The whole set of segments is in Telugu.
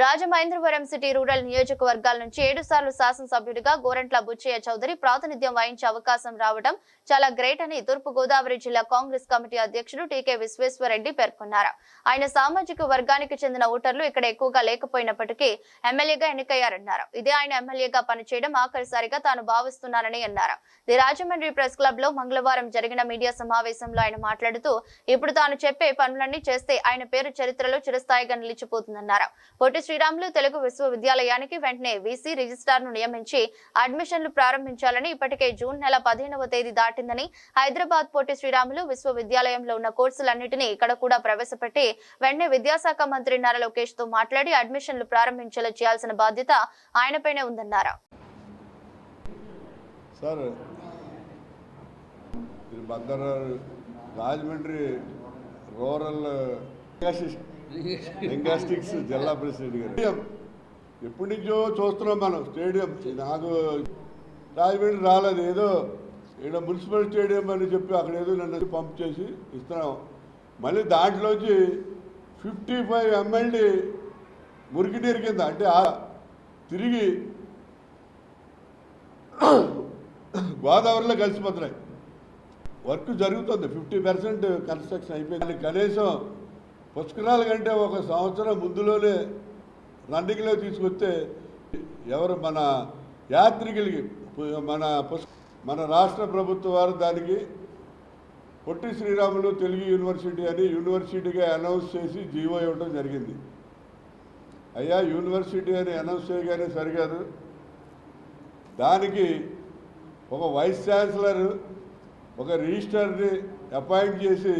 రాజమహేంద్రవరం సిటీ రూరల్ నియోజకవర్గాల నుంచి ఏడు సార్లు శాసనసభ్యుడిగా గోరంట్ల బుచ్చయ్య చౌదరి ప్రాతినిధ్యం వహించే అవకాశం రావడం చాలా గ్రేట్ అని తూర్పు గోదావరి జిల్లా కాంగ్రెస్ కమిటీ అధ్యక్షుడు టీకే విశ్వేశ్వరరెడ్డి పేర్కొన్నారు. ఆయన సామాజిక వర్గానికి చెందిన ఓటర్లు ఇక్కడ ఎక్కువగా లేకపోయినప్పటికీ ఎమ్మెల్యేగా ఎన్నికయ్యారన్నారు. ఇదే ఆయన ఎమ్మెల్యేగా పనిచేయడం ఆఖరిసారిగా తాను భావిస్తున్నానని అన్నారు. ది రాజమండ్రి ప్రెస్ క్లబ్లో మంగళవారం జరిగిన మీడియా సమావేశంలో ఆయన మాట్లాడుతూ ఇప్పుడు తాను చెప్పే పనులన్నీ చేస్తే ఆయన పేరు చరిత్రలో చిరస్థాయిగా నిలిచిపోతుందన్నారు. పొట్టి శ్రీరాములు తెలుగు విశ్వవిద్యాలయానికి వెంటనే వీసీ రిజిస్ట్రార్ను నియమించి అడ్మిషన్లు ప్రారంభించాలని ఇప్పటికే జూన్ నెల పదిహేనవ తేదీ దాటిందని హైదరాబాద్ పోటీ శ్రీరాములు విశ్వవిద్యాలయంలో ఉన్న కోర్సులన్నింటినీ ఇక్కడ కూడా ప్రవేశపెట్టి వెంటనే విద్యాశాఖ మంత్రి నారా లోకేష్తో మాట్లాడి అడ్మిషన్లు ప్రారంభించేలా చేయాల్సిన బాధ్యత ఆయనపైనే ఉందన్నారు. సార్ రాజమండ్రి రూరల్ లింగాస్టిక్స్ జిల్లా ప్రెసిడెంట్ గారు. ఎప్పటి నుంచో చూస్తున్నాం మనం స్టేడియం. నాకు రాజమండ్రి రాలేదు ఏదో ఇక్కడ మున్సిపల్ స్టేడియం అని చెప్పి అక్కడ ఏదో నన్ను పంప్ చేసి ఇస్తున్నాం. మళ్ళీ దాంట్లోంచి ఫిఫ్టీ ఫైవ్ ఎమ్మెల్యే మురికి నీరు కింద అంటే తిరిగి గోదావరిలో కలిసిపోతున్నాయి. వర్క్ జరుగుతుంది ఫిఫ్టీ పర్సెంట్ కన్స్ట్రక్షన్ అయిపోయింది. కనీసం పుష్కరాల కంటే ఒక సంవత్సరం ముందులోనే రన్నింగ్లో తీసుకొస్తే ఎవరు మన యాత్రికులకి మన పుష్ మన రాష్ట్ర ప్రభుత్వ వారు దానికి పొట్టి శ్రీరాములు తెలుగు యూనివర్సిటీ అని యూనివర్సిటీగా అనౌన్స్ చేసి జీవో ఇవ్వడం జరిగింది. అయ్యా యూనివర్సిటీ అని అనౌన్స్ చేయగానే సరికాదు దానికి ఒక వైస్ ఛాన్సలర్ ఒక రిజిస్టర్ని అపాయింట్ చేసి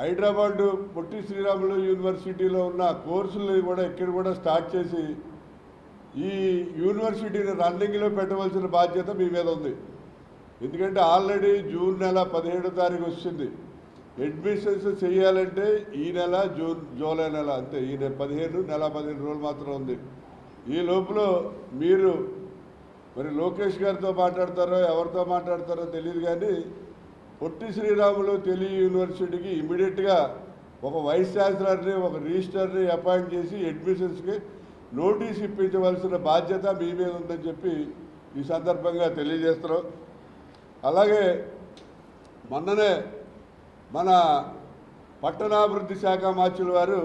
హైదరాబాద్ పొట్టి శ్రీరాములు యూనివర్సిటీలో ఉన్న కోర్సులని కూడా ఇక్కడ కూడా స్టార్ట్ చేసి ఈ యూనివర్సిటీని రన్నింగ్లో పెట్టవలసిన బాధ్యత మీ మీద ఉంది. ఎందుకంటే ఆల్రెడీ జూన్ నెల పదిహేడో తారీఖు వచ్చింది అడ్మిషన్స్ చేయాలంటే ఈ నెల జూన్ జూలై నెల అంతే ఈ నెల పదిహేను నెల పదిహేను రోజులు మాత్రం ఉంది. ఈ లోపల మీరు మరి లోకేష్ గారితో మాట్లాడతారో ఎవరితో మాట్లాడతారో తెలియదు కానీ పొట్టి శ్రీరాములు తెలుగు యూనివర్సిటీకి ఇమీడియట్గా ఒక వైస్ ఛాన్సలర్ని ఒక రిజిస్టర్ని అపాయింట్ చేసి అడ్మిషన్స్కి నోటీస్ ఇప్పించవలసిన బాధ్యత మీ మీద ఉందని చెప్పి ఈ సందర్భంగా తెలియజేస్తున్నాం. అలాగే మొన్ననే మన పట్టణాభివృద్ధి శాఖ మార్చుల వారు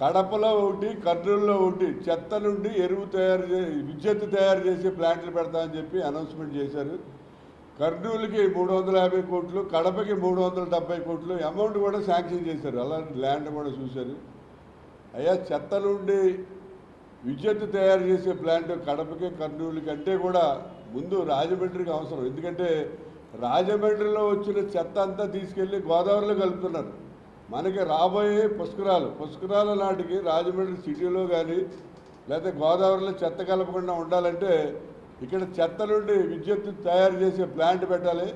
కడపలో ఒకటి కర్నూలులో ఒకటి చెత్త నుండి ఎరువు తయారు చే విద్యుత్ తయారు చేసే ప్లాంట్లు పెడతామని చెప్పి అనౌన్స్మెంట్ చేశారు. కర్నూలుకి మూడు వందల యాభై కోట్లు కడపకి మూడు వందల డెబ్బై కోట్లు అమౌంట్ కూడా శాంక్షన్ చేశారు. అలాంటి ల్యాండ్ కూడా చూశారు. అయ్యా చెత్త నుండి విద్యుత్ తయారు చేసే ప్లాంట్ కడపకి కర్నూలుకి అంటే కూడా ముందు రాజమండ్రికి అవసరం. ఎందుకంటే రాజమండ్రిలో వచ్చిన చెత్త అంతా తీసుకెళ్ళి గోదావరిలో కలుపుతున్నారు. మనకి రాబోయే పుష్కరాలు పుష్కరాల నాటికి రాజమండ్రి సిటీలో కానీ లేకపోతే గోదావరిలో చెత్త కలపకుండా ఉండాలంటే ఇక్కడ చెత్త నుండి విద్యుత్ తయారు చేసే ప్లాంట్ పెట్టాలి.